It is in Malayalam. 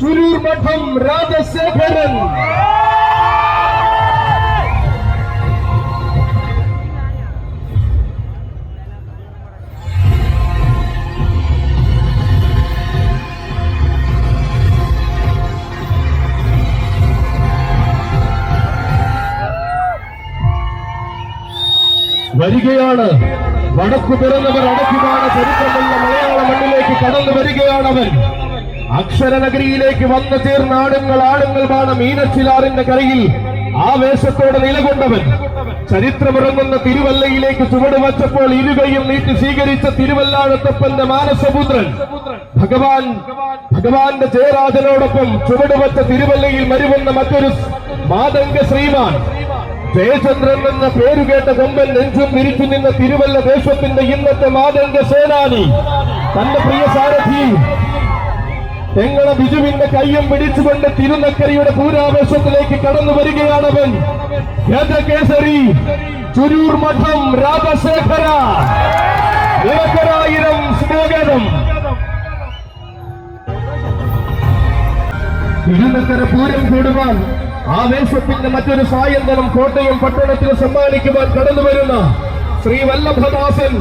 ചുരൂർ മഠം രാജശേഖരൻ. വരികയാണ്. വടക്കു പിറന്നവർ അടക്കുമാണ് ചരിത്രമുള്ള മലയാള മണ്ണിലേക്ക് കടന്നു വരികയാണവൻ അക്ഷരനഗരിയിലേക്ക് വന്നു ചേർന്ന ആണുങ്ങൾ ബാണ മീനച്ചിലാറിന്റെ കരയിൽ ആവേശത്തോടെ നിലകൊണ്ടവൻ. ചരിത്രമിറങ്ങുന്ന തിരുവല്ലയിലേക്ക് ചുവട് വച്ചപ്പോൾ ഇരുകയും നീട്ടി സ്വീകരിച്ച തിരുവല്ലാഴത്തപ്പന്റെ മാനസപുത്രൻ. ഭഗവാൻ ഭഗവാന്റെ ജയരാജനോടൊപ്പം ചുവട് വച്ച തിരുവല്ലയിൽ മരുവുന്ന മറ്റൊരു മാതംഗ ശ്രീമാൻ. ജയചന്ദ്രൻ എന്ന പേരുകേട്ട കൊമ്പൻ നെഞ്ചും വിരിച്ചു നിന്ന തിരുവല്ല ദേശത്തിന്റെ ഇന്നത്തെ മാതംഗ സേനാനി. തന്റെ പ്രിയ സാരഥി തെങ്ങള ബിജുവിന്റെ കയ്യും പിടിച്ചുകൊണ്ട് തിരുനക്കരയുടെ പൂരാവേശത്തിലേക്ക് കടന്നു വരികയാണവൻ. കേസരി ചുരൂർ മഠം രാജശേഖര. നിരക്കരായിരം സ്വാഗതം തിരുനക്കര പൂരം കൂടുവാൻ ആവേശത്തിന്റെ മറ്റൊരു സായന്തനം കോട്ടയം പട്ടണത്തിൽ സമ്മാനിക്കുവാൻ കടന്നു വരുന്ന ശ്രീ വല്ലഭദാസൻ.